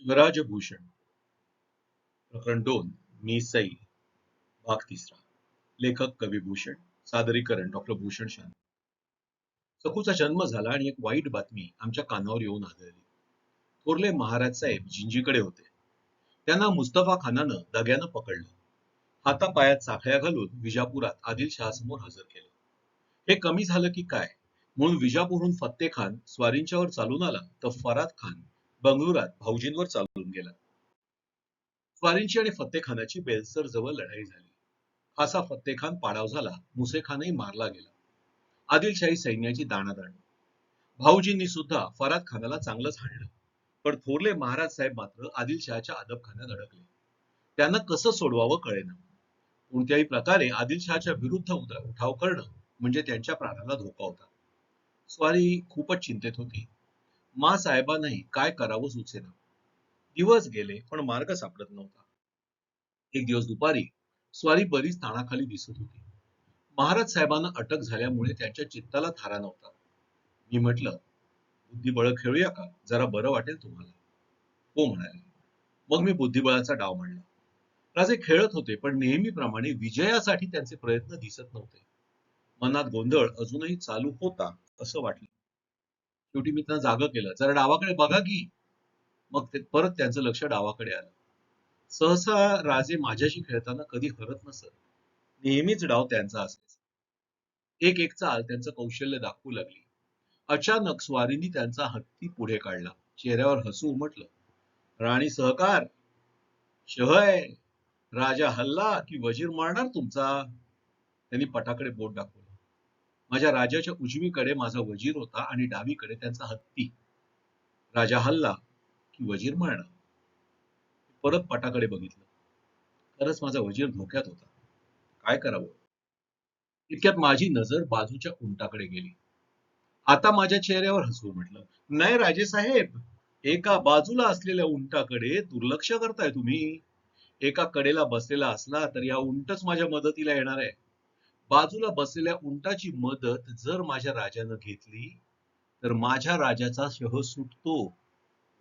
शिवराजभूषण प्रकरण दोन मी सई भाग तिसरा लेखक कविभूषण सादरीकरण डॉक्टर भूषण शांत. सकूचा जन्म झाला आणि एक वाईट बातमी आमच्या कानावर येऊन आदळली. थोरले महाराज साहेब जिंजीकडे होते. त्यांना मुस्तफा खानानं दग्यानं पकडलं. हातापायात साखळ्या घालून विजापुरात आदिलशहासमोर हजर केलं. हे कमी झालं की काय? म्हणून विजापूरहून फत्ते खान स्वारींच्यावर चालून आला तर फराद खान. बंगळुरात भाऊजींवर चालून गेला. स्वारींची आणि फत्तेखानाची बेलसर जवळ लढाई झाली. खासा फत्तेखान पाडाव झाला मुसेखानही मारला गेला. आदिलशाही सैन्याची दाणादाण. भाऊजींनी सुद्धा फराद खानाला चांगलंच हाणलं. पण थोरले महाराज साहेब मात्र आदिलशहाच्या अदबखान्यात अडकले. त्यांना कसं सोडवावं कळेना. कोणत्याही प्रकारे आदिलशहाच्या विरुद्ध उठाव करणं म्हणजे त्यांच्या प्राणाला धोका होता. स्वारी खूपच चिंतेत होती. मा साहेबांनाही काय करावं सुचेना. दिवस गेले पण मार्ग सापडत नव्हता. एक दिवस दुपारी स्वारी बरीच ताणाखाली दिसत होती. महाराज साहेबांना अटक झाल्यामुळे त्यांच्या चित्ताला थारा नव्हता. मी म्हटलं बुद्धिबळ खेळूया का? जरा बरं वाटेल तुम्हाला. हो म्हणाले. मग मी बुद्धिबळाचा डाव मांडला. राजे खेळत होते पण नेहमीप्रमाणे विजयासाठी त्यांचे प्रयत्न दिसत नव्हते. मनात गोंधळ अजूनही चालू होता असं वाटलं. शेवटी मी त्यांना जाग केलं. जरा डावाकडे बघा की मग ते परत त्यांचं लक्ष डावाकडे आलं. सहसा राजे माझ्याशी खेळताना कधी हरत नसत. नेहमीच डाव त्यांचा असायचा. एक एक चाल त्यांचं कौशल्य दाखवू लागली. अचानक स्वारींनी त्यांचा हत्ती पुढे काढला. चेहऱ्यावर हसू उमटलं. राणी सहकार शहय राजा हल्ला की वजीर मारणार तुमचा? त्यांनी पटाकडे बोट दाखवलं. माझ्या राजाच्या उजवीकडे माझा वजीर होता आणि डावीकडे त्यांचा हत्ती. राजा हल्ला की वजीर मारणार परत पटाकडे बघितलं. खरंच माझा वजीर धोक्यात होता. काय करावं? इतक्यात माझी नजर बाजूच्या उंटाकडे गेली. आता माझ्या चेहऱ्यावर हसू म्हटलं नाही राजे साहेब एका बाजूला असलेल्या उंटाकडे दुर्लक्ष करताय तुम्ही. एका कडेला बसलेला असला तर या उंटच माझ्या मदतीला येणार आहे. बाजूला बसलेल्या उंटाची मदत जर माझ्या राजानं घेतली तर माझ्या राजाचा शह सुटतो.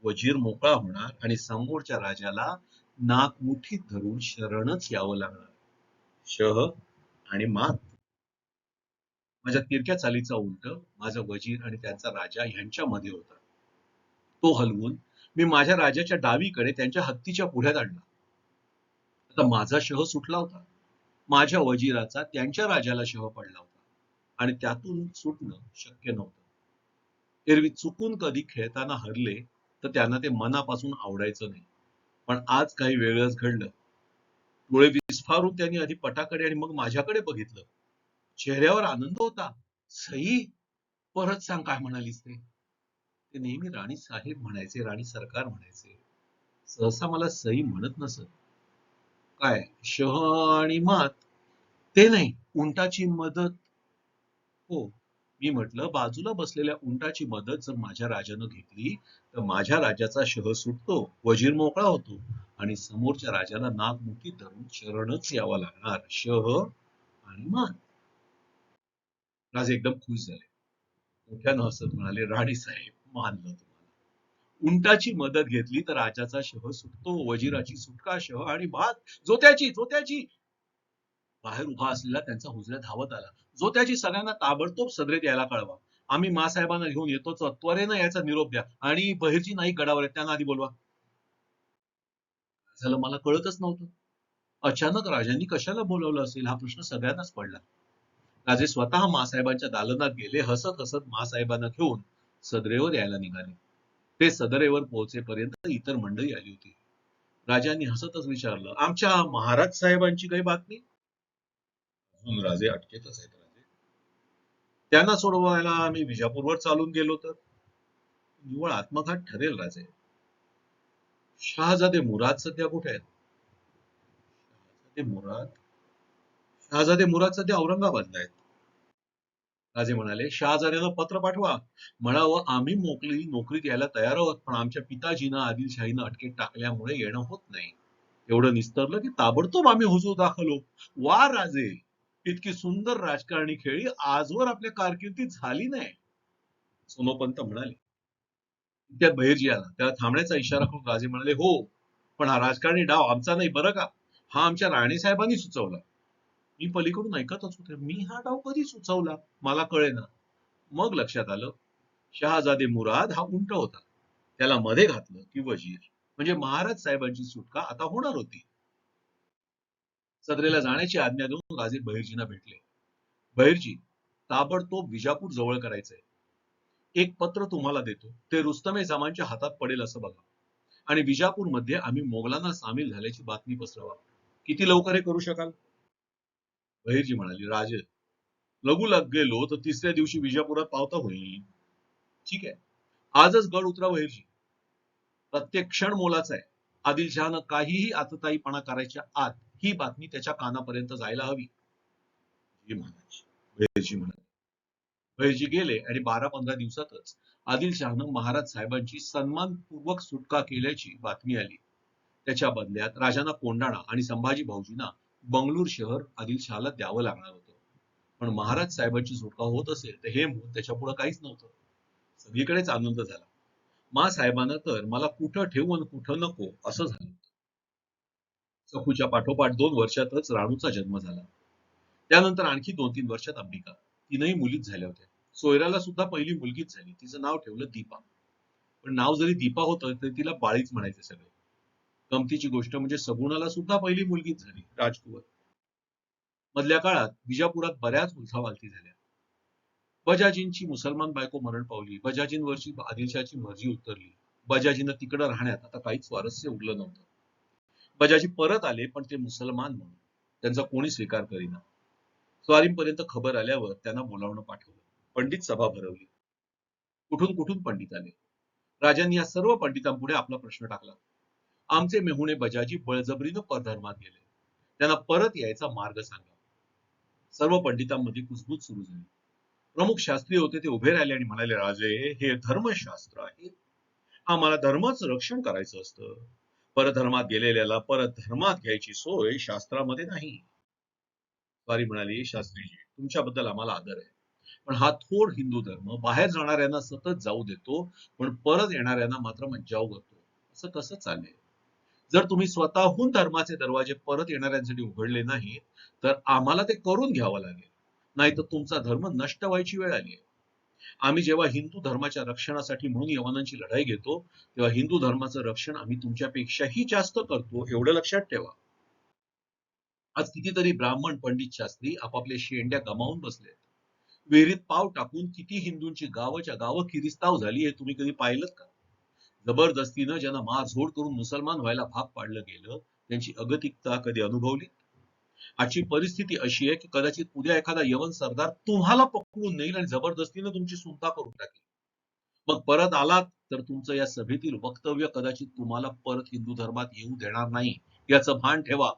वजीर मोकळा होणार आणि समोरच्या राजाला नाक मुठीत धरून शरणच यावं लागणार. शह आणि मात. माझ्या तिरक्या चालीचा उंट माझा वजीर आणि त्यांचा राजा ह्यांच्यामध्ये होता. तो हलवून मी माझ्या राजाच्या डावीकडे त्यांच्या हत्तीच्या पुढ्यात आणला. आता माझा शह सुटला होता. माझ्या वजिराचा त्यांच्या राजाला शह पडला होता. आणि त्यातून सुटणं शक्य नव्हतं. एरवी चुकून कधी खेळताना हरले तर त्यांना ते मनापासून आवडायचं नाही. पण आज काही वेगळंच घडलं. डोळे विस्फारून त्यांनी आधी पटाकडे आणि मग माझ्याकडे बघितलं. चेहऱ्यावर आनंद होता. सई परत सांग काय म्हणालीस ते? ते नेहमी राणी साहेब म्हणायचे राणी सरकार म्हणायचे. सहसा मला सई म्हणत नसत. काय? शह आणि मात. ते नाही उंटाची मदत. हो मी म्हटलं बाजूला बसलेल्या उंटाची मदत जर माझ्या राजानं घेतली तर माझ्या राजाचा शह सुटतो वजीर मोकळा होतो आणि समोरच्या राजाला नाक मुठी धरून शरणच यावं लागणार शह आणि मान राजे एकदम खुश झाले. मोठ्यानं हसत म्हणाले राणी साहेब मानलं तुम्हाला उंटाची मदत घेतली तर राजाचा शह सुटतो वजिराची सुटका शह आणि भात. जोत्याची जोत्याची. बाहेर उभा असलेला त्यांचा हुजऱ्या धावत आला. जोत्याची सगळ्यांना ताबडतोब सदरेत यायला कळवा. आम्ही मासाहेबांना घेऊन येतोच. त्वरेनं याचा निरोप द्या. आणि बहिरची नाही गडावर आहेत त्यांना आधी बोलवा. झालं मला कळतच नव्हतं. अचानक राजांनी कशाला बोलवलं असेल? हा प्रश्न सगळ्यांनाच पडला. राजे स्वतः मासाहेबांच्या दालनात गेले हसत हसत मासाहेबांना घेऊन सदरेवर यायला निघाले. ते सदरेवर पोहोचेपर्यंत इतर मंडळी आली होती. राजांनी हसतच विचारलं आमच्या महाराज साहेबांची काही बातमी? अजून राजे अटकेतच आहेत राजे. त्यांना सोडवायला आम्ही विजापूरवर चालून गेलो तर? निव्वळ आत्मघात ठरेल राजे. शहाजादे मुराद सध्या कुठे आहेत? शहाजादे मुराद? शहाजादे मुराद सध्या औरंगाबादला आहेत. राजे म्हणाले शहाजाद्याला पत्र पाठवा. म्हणावं आम्ही मोकळी नोकरीत यायला तयार आहोत पण आमच्या पिताजीनं आदिलशाहीनं अटकेत टाकल्यामुळे येणं होत नाही. एवढं निस्तरलं की ताबडतोब आम्ही हुजूर दाखलो. वा राजे इतकी सुंदर राजकारणी खेळी आजवर आपल्या कारकिर्दीत झाली नाही. सोनोपंत म्हणाले त्यात बहिरजी आला. त्याला थांबण्याचा इशारा करून राजे म्हणाले हो पण हा राजकारणी डाव आमचा नाही बरं का? हा आमच्या राणे साहेबांनी सुचवला. मी पलीकडून ऐकतच होते मी हा डाव कधी सुचवला मला कळेना. मग लक्षात आलं शहाजादे मुराद हा उंट होता. त्याला मध्ये घातलं की वजीर. म्हणजे महाराज साहेबांची सुटका आता होणार होती. सदरेला जाण्याची आज्ञा देऊन राजे बहिर्जींना भेटले. बहिर्जी ताबडतोब विजापूर जवळ करायचंय. एक पत्र तुम्हाला देतो. ते रुस्तमे जमानच्या हातात पडेल असं बघा. आणि विजापूरमध्ये आम्ही मोगलांना सामील झाल्याची बातमी पसरवा. किती लवकर हे करू शकाल? बहिर्जी म्हणाली राजे लघुलग गेलो तर तिसऱ्या दिवशी विजापुरात पावता होईल ठीक आहे. आजच गड उतरा बहिर्जी. प्रत्येक क्षण मोलाचा आहे. आदिलशहानं काहीही आतताईपणा करायच्या आत ही बातमी त्याच्या कानापर्यंत जायला हवी. जी बहिर्जी म्हणाले. बहिर्जी गेले आणि बारा पंधरा दिवसातच आदिलशहानं महाराज साहेबांची सन्मानपूर्वक सुटका केल्याची बातमी आली. त्याच्या बदल्यात राजांना कोंडाणा आणि संभाजी भाऊजींना बंगळूर शहर आदिलशहाला द्यावं लागणार होतं. पण महाराज साहेबांची सुटका होत असेल तर हे मूल त्याच्या पुढे काहीच नव्हतं. सगळीकडेच आनंद झाला. मा साहेबांना तर मला कुठं ठेवू आणि कुठं नको असं झालं सखूच्या पाठोपाठ दोन वर्षातच राणूचा जन्म झाला. त्यानंतर आणखी दोन तीन वर्षात अंबिका. तीनही मुलीच झाल्या होत्या. सोयराला सुद्धा पहिली मुलगीच झाली. तिचं नाव ठेवलं दीपा. पण नाव जरी दीपा होतं तरी तिला बाळीच म्हणायचे सगळे. गमतीची गोष्ट म्हणजे सगुणाला सुद्धा पहिली मुलगीच झाली राजकुवर. मधल्या काळात विजापुरात बऱ्याच उलथावालती झाल्या. बजाजींची मुसलमान बायको मरण पावली बजाजींवरची आदिलशाची मर्जी उतरली. बजाजीनं तिकडं राहण्यात आता काहीच स्वारस्य उरलं नव्हतं. बजाजी परत आले पण ते मुसलमान म्हणून. त्यांचा कोणी स्वीकार करीना. स्वारींपर्यंत खबर आल्यावर त्यांना बोलावणं पाठवलं. पंडित सभा भरवली. कुठून कुठून पंडित आले? राजांनी या सर्व पंडितांपुढे आपला प्रश्न टाकला. आमचे मेहुणे बजाजी बळजबरीनं परधर्मात गेले. त्यांना परत यायचा मार्ग सांगा. सर्व पंडितांमध्ये कुजबूज सुरू झाली. प्रमुख शास्त्री होते ते उभे राहिले आणि म्हणाले राजे हे धर्मशास्त्र आहे. आम्हाला धर्माचं रक्षण करायचं असतं. परधर्मात गेलेल्याला परत धर्मात घ्यायची सोय शास्त्रामध्ये नाही. स्वारी म्हणाली शास्त्रीजी तुमच्याबद्दल आम्हाला आदर आहे. पण हा थोर हिंदू धर्म बाहेर जाणाऱ्यांना सतत जाऊ देतो पण परत येणाऱ्यांना मात्र मज्जाव करतो. असं कसं चालेल? जर तुम्ही स्वतःहून धर्माचे दरवाजे परत येणाऱ्यांसाठी उघडले नाहीत तर आम्हाला ते करून घ्यावं लागेल. नाही तर तुमचा धर्म नष्ट व्हायची वेळ आली आहे. आम्ही जेव्हा हिंदू धर्माच्या रक्षणासाठी म्हणून यवनांची लढाई घेतो तेव्हा हिंदू धर्माचं रक्षण आम्ही तुमच्यापेक्षाही जास्त करतो एवढं लक्षात ठेवा. आज कितीतरी ब्राह्मण पंडित शास्त्री आपापल्या शेंड्या गमावून बसलेत. विहिरीत पाव टाकून किती हिंदूंची गावच्या गावं किरिस्ताव झाली हे तुम्ही कधी पाहिलं का? जबरदस्तीनं ज्यांना मारझोड करून मुसलमान व्हायला भाग पाडलं गेलं त्यांची अगतिकता कधी अनुभवली? आजची परिस्थिती अशी आहे की कदाचित उद्या एखादा यवन सरदार तुम्हाला पकडून नेईल आणि जबरदस्तीनं तुमची सुनता करून टाकेल. मग परत आलात तर तुमचं या सभेतील वक्तव्य कदाचित तुम्हाला परत हिंदू धर्मात येऊ देणार नाही याचं भान ठेवा.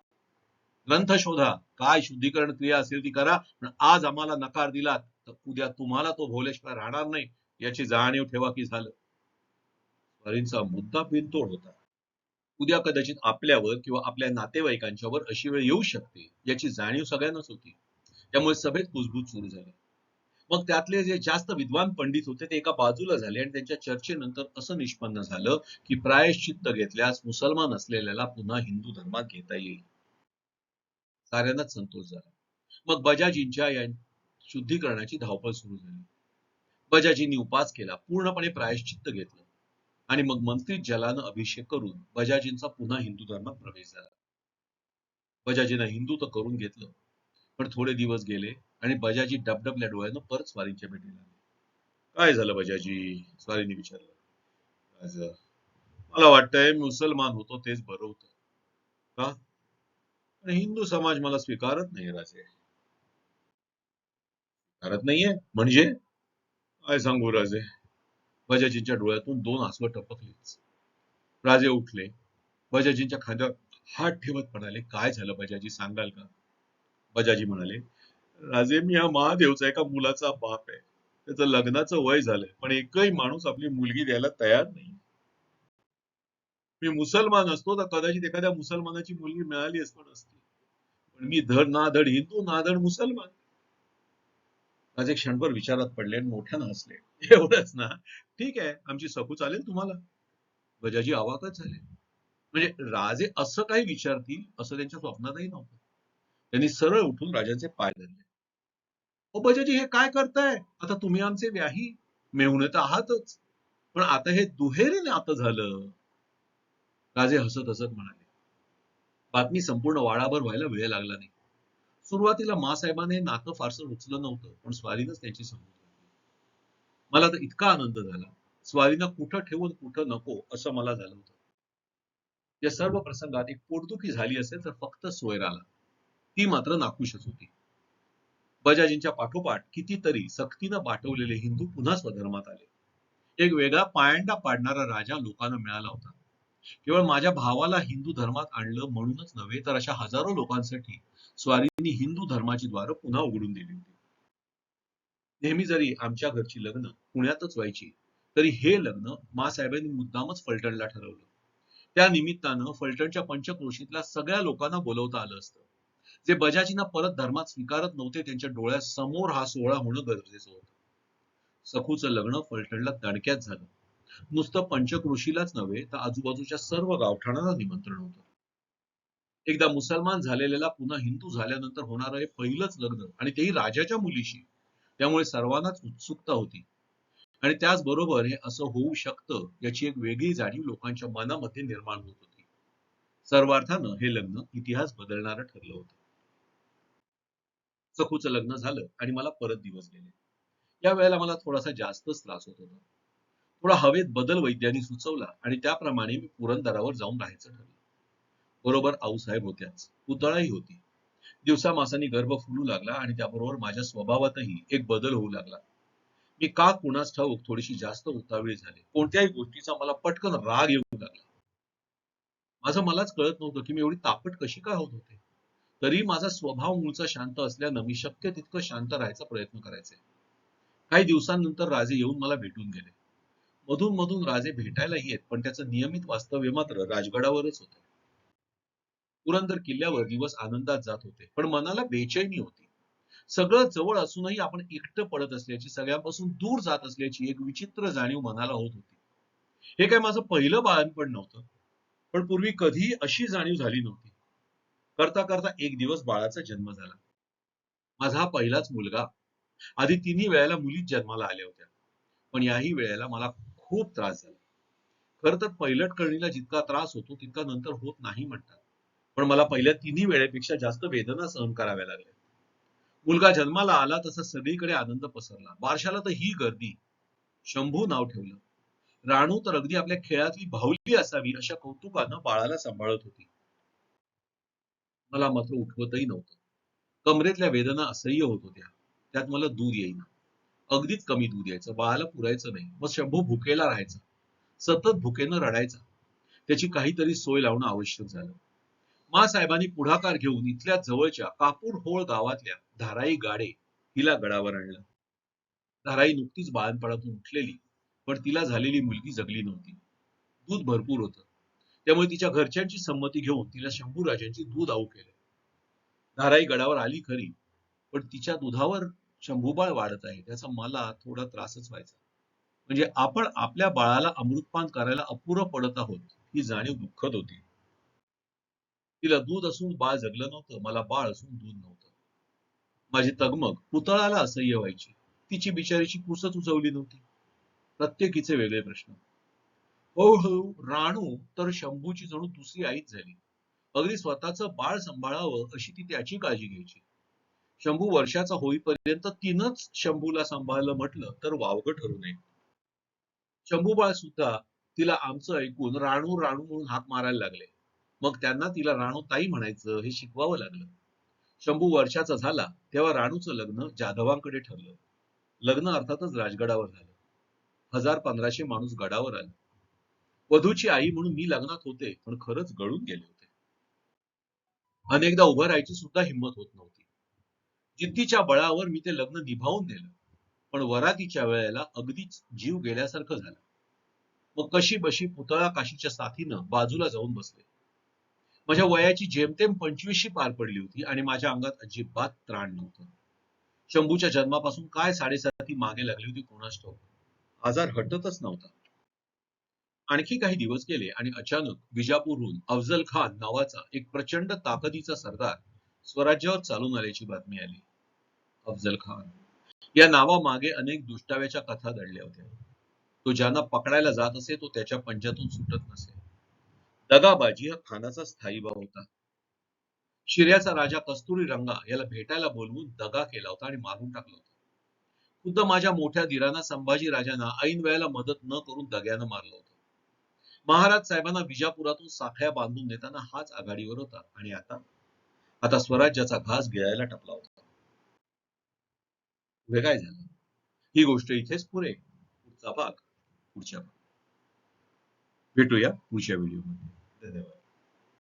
ग्रंथ शोधा काय शुद्धीकरण क्रिया असेल ती करा पण आज आम्हाला नकार दिलात तर उद्या तुम्हाला तो भोलेश्वर राहणार नाही याची जाणीव ठेवा की झालं. हरींचा मुद्दा बिनतोड होता. उद्या कदाचित आपल्यावर किंवा आपल्या नातेवाईकांच्यावर अशी वेळ येऊ शकते याची जाणीव सगळ्यांनाच होती. त्यामुळे सभेत कुजबूज सुरू झाली. मग त्यातले जे जास्त विद्वान पंडित होते ते एका बाजूला झाले आणि त्यांच्या चर्चेनंतर असं निष्पन्न झालं की प्रायश्चित्त घेतल्यास मुसलमान असलेल्याला पुन्हा हिंदू धर्मात घेता येईल. साऱ्यांनाच संतोष झाला. मग बजाजींच्या या शुद्धीकरणाची धावपळ सुरू झाली. बजाजींनी उपास केला पूर्णपणे प्रायश्चित्त घेतलं. आणि मग मंत्री जलानं अभिषेक करून बजाजींचा पुन्हा हिंदू धर्मात प्रवेश झाला. बजाजीनं हिंदू तर करून घेतलं पण थोडे दिवस गेले आणि बजाजी डबडबल्या डोळ्यानं परत स्वारींच्या भेटीला आले. काय झालं बजाजी? स्वारीने विचारलं. मला वाटतंय मुसलमान होतो तेच बरं होत. का? पण हिंदू समाज मला स्वीकारत नाही राजे. स्वीकारत नाहीये. म्हणजे? काय सांगू राजे? बजाजींच्या डोळ्यातून दोन आसवं टपकलीच. राजे उठले. बजाजींच्या खांद्यावर हात ठेवत म्हणाले काय झालं बजाजी सांगाल का? बजाजी म्हणाले राजे मी हा महादेवचा एका मुलाचा बाप आहे. त्याचं लग्नाचं वय झालंय पण एकही माणूस आपली मुलगी द्यायला तयार नाही. मी मुसलमान असतो तर कदाचित एखाद्या मुसलमानाची मुलगी मिळाली असतो. नसती पण मी धड ना धड हिंदू ना धड मुसलमान. माझे क्षणभर विचारात पडले आणि मोठ्यानं हसले. एवढंच ना. ठीक आहे आमची सखू चालेल तुम्हाला. बजाजी आवाकच झाले. म्हणजे राजे असं काही विचारतील असं त्यांच्या स्वप्नातही नव्हतं. त्यांनी सरळ उठून राजांचे पाय धरले. ओ बजाजी हे काय करताय? आता तुम्ही आमचे व्याही. मेहुणे तर आहातच. पण आता हे दुहेरी नातं झालं. राजे हसत हसत म्हणाले. बातमी संपूर्ण वाडाभर व्हायला वेळ लागला नाही. सुरुवातीला मासाहेबाने नातं फारसं रुचलं नव्हतं पण स्वारीनंच त्यांची समजूत मला तर इतका आनंद झाला स्वारीनं कुठं ठेवून कुठं नको असं मला झालं होतं. या सर्व प्रसंगात एक पोटदुखी झाली असेल तर फक्त सोयराला ती मात्र नाखुशच होती. बजाजींच्या पाठोपाठ कितीतरी सक्तीनं पाठवलेले हिंदू पुन्हा स्वधर्मात आले. एक वेगळा पायंडा पाडणारा राजा लोकांना मिळाला होता. केवळ माझ्या भावाला हिंदू धर्मात आणलं म्हणूनच नव्हे तर अशा हजारो लोकांसाठी स्वारींनी हिंदू धर्माची द्वारं पुन्हा उघडून दिली होती. नेहमी जरी आमच्या घरची लग्न पुण्यातच व्हायची तरी हे लग्न मासाहेबांनी मुद्दामच फलटणला ठरवलं. त्या निमित्तानं फलटणच्या पंचक्रोशीतल्या सगळ्या लोकांना बोलवता आलं असतं. जे बजाजींना परत धर्मात स्वीकारत नव्हते त्यांच्या डोळ्यासमोर हा सोहळा होणं गरजेचं होतं. सखूचं लग्न फलटणला तडक्यात झालं. नुसतं पंचक्रोशीलाच नव्हे तर आजूबाजूच्या सर्व गावठाणांना निमंत्रण होतं. एकदा मुसलमान झालेल्याला पुन्हा हिंदू झाल्यानंतर होणारं हे पहिलंच लग्न आणि तेही राजाच्या मुलीशी. त्यामुळे सर्वांनाच उत्सुकता होती. आणि त्याचबरोबर हे असं होऊ शकतं याची एक वेगळी जाणीव लोकांच्या मनामध्ये निर्माण होत होती. सर्वार्थानं हे लग्न इतिहास बदलणारं ठरलं होतं. सखूचं लग्न झालं आणि मला परत दिवस गेले. या वेळेला मला थोडासा जास्तच त्रास होत होता. थोडा हवेत बदल वैद्यांनी सुचवला आणि त्याप्रमाणे मी पुरंदरावर जाऊन राहायचं ठरलं. बरोबर आऊसाहेब होत्याच. पुतळाही होती. दिवसा मासानी गर्भ फुलू लागला आणि त्याबरोबर माझ्या स्वभावातही एक बदल होऊ लागला. मी का कुणास ठाऊक थोडीशी जास्त उतावळी झाले. कोणत्याही गोष्टीचा मला पटकन राग येऊ लागला. माझं मलाच कळत नव्हतं की मी एवढी तापट कशी काय होत होते? तरी माझा स्वभाव मूळचा शांत असल्यानं मी शक्य तितकं शांत राहायचा प्रयत्न करायचे. काही दिवसांनंतर राजे येऊन मला भेटून गेले. मधून मधून राजे भेटायलाही येत पण त्याचं नियमित वास्तव्य मात्र राजगडावरच होतं. पुरंदर किल्ल्यावर दिवस आनंदात जात होते. पण मनाला बेचैनी होती. सगळं जवळ असूनही आपण एकटं पडत असल्याची सगळ्यांपासून दूर जात असल्याची एक विचित्र जाणीव मनाला होत होती. हे काय माझं पहिलं बाळणपण नव्हतं. पण पूर्वी कधीही अशी जाणीव झाली नव्हती. करता करता एक दिवस बाळाचा जन्म झाला. माझा हा पहिलाच मुलगा. आधी तिन्ही वेळेला मुलीच जन्माला आल्या होत्या. पण याही वेळेला मला खूप त्रास झाला. खर तर पैलट कळणीला जितका त्रास होतो तितका नंतर होत नाही म्हणतात. पण मला पहिल्या तिन्ही वेळेपेक्षा जास्त वेदना सहन कराव्या लागल्या. मुलगा जन्माला आला तसा सगळीकडे आनंद पसरला. बारशाला तर ही गर्दी. शंभू नाव ठेवलं. राणू तर अगदी आपल्या खेळातली भावली असावी अशा कौतुकानं बाळाला सांभाळत होती. मला मात्र उठवतही नव्हतं. कमरेतल्या वेदना असह्य होत होत्या. त्यात मला दूध येईना. अगदीच कमी दूध यायचं. बाळाला पुरायचं नाही. मग शंभू भुकेला राहायचा. सतत भुकेनं रडायचा. त्याची काहीतरी सोय लावणं आवश्यक झालं. मासाहेबांनी पुढाकार घेऊन इथल्या जवळच्या कापूर होळ गावातल्या धाराई गाडे हिला गडावर आणलं. धाराई नुकतीच बाळणपणातून उठलेली पण तिला झालेली मुलगी जगली नव्हती. दूध भरपूर होतं. त्यामुळे तिच्या घरच्यांची संमती घेऊन तिला शंभू राजांची दूध आऊ केलं. धाराई गडावर आली खरी पण तिच्या दुधावर शंभूबाळ वाढत आहे त्याचा मला थोडा त्रासच व्हायचा. म्हणजे आपण आपल्या बाळाला अमृतपान करायला अपुरं पडत आहोत ही जाणीव दुःखद होती. तिला दूध असून बाळ जगलं नव्हतं मला बाळ असून दूध नव्हतं. माझी तगमग पुतळाला असह्य व्हायची. तिची बिचारीची कुसच उचवली नव्हती. प्रत्येकीचे वेगळे प्रश्न. हळूहळू राणू तर शंभूची जणू दुसरी आईच झाली. अगदी स्वतःच बाळ सांभाळावं अशी ती त्याची काळजी घ्यायची. शंभू वर्षाचा होईपर्यंत तिनंच शंभूला सांभाळलं म्हटलं तर वावगं ठरू नये. शंभू बाळ सुद्धा तिला आमचं ऐकून राणू राणू म्हणून हाक मारायला लागले. मग त्यांना तिला राणू ताई म्हणायचं हे शिकवावं लागलं. शंभू वर्षाचा झाला तेव्हा राणूचं लग्न जाधवांकडे ठरलं. लग्न अर्थातच राजगडावर झालं. हजार पंधराशे माणूस गडावर आले. वधूची आई म्हणून मी लग्नात होते पण खरंच गळून गेले होते. अनेकदा उभं राहायची सुद्धा हिंमत होत नव्हती. जिद्दीच्या बळावर मी ते लग्न निभावून नेलं पण वरातीच्या वेळेला अगदीच जीव गेल्यासारखं झालं. मग कशी बशी पुतळा काशीच्या साथीनं बाजूला जाऊन बसले. माझ्या वयाची जेमतेम पंचवीसशी पार पडली होती आणि माझ्या अंगात अजिबात त्राण नव्हतं. शंभूच्या जन्मापासून काय साडेसाती मागे लागली होती कोणास ठाऊक? आजार हटतच नव्हता. आणखी काही दिवस गेले आणि अचानक विजापूरहून अफजल खान नावाचा एक प्रचंड ताकदीचा सरदार स्वराज्यावर चालून आल्याची बातमी आली. अफजल खान. या नावामागे अनेक दुष्टाव्याच्या कथा दडल्या होत्या. तो ज्यांना पकडायला जात असे तो त्याच्या पंजातून सुटत नसे. दगाबाजी हा खानाचा स्थायी भाव होता. शिर्याचा राजा कस्तुरी रंगा याला भेटायला बोलवून दगा केला होता आणि मारून टाकला होता. खुद्द माझ्या मोठ्या धीराना संभाजी राजांना ऐन वेळेला मदत न करून दग्यानं मारलं होतं. महाराज साहेबांना विजापुरातून साखळ्या बांधून देताना हाच आघाडीवर होता आणि आता आता स्वराज्याचा घास गिळायला टपला होता. पुढे काय झालं? ही गोष्ट इथेच पुरे. पुढचा भाग पुढच्या भाग भेटूया पुढच्या व्हिडिओमध्ये. de hoy.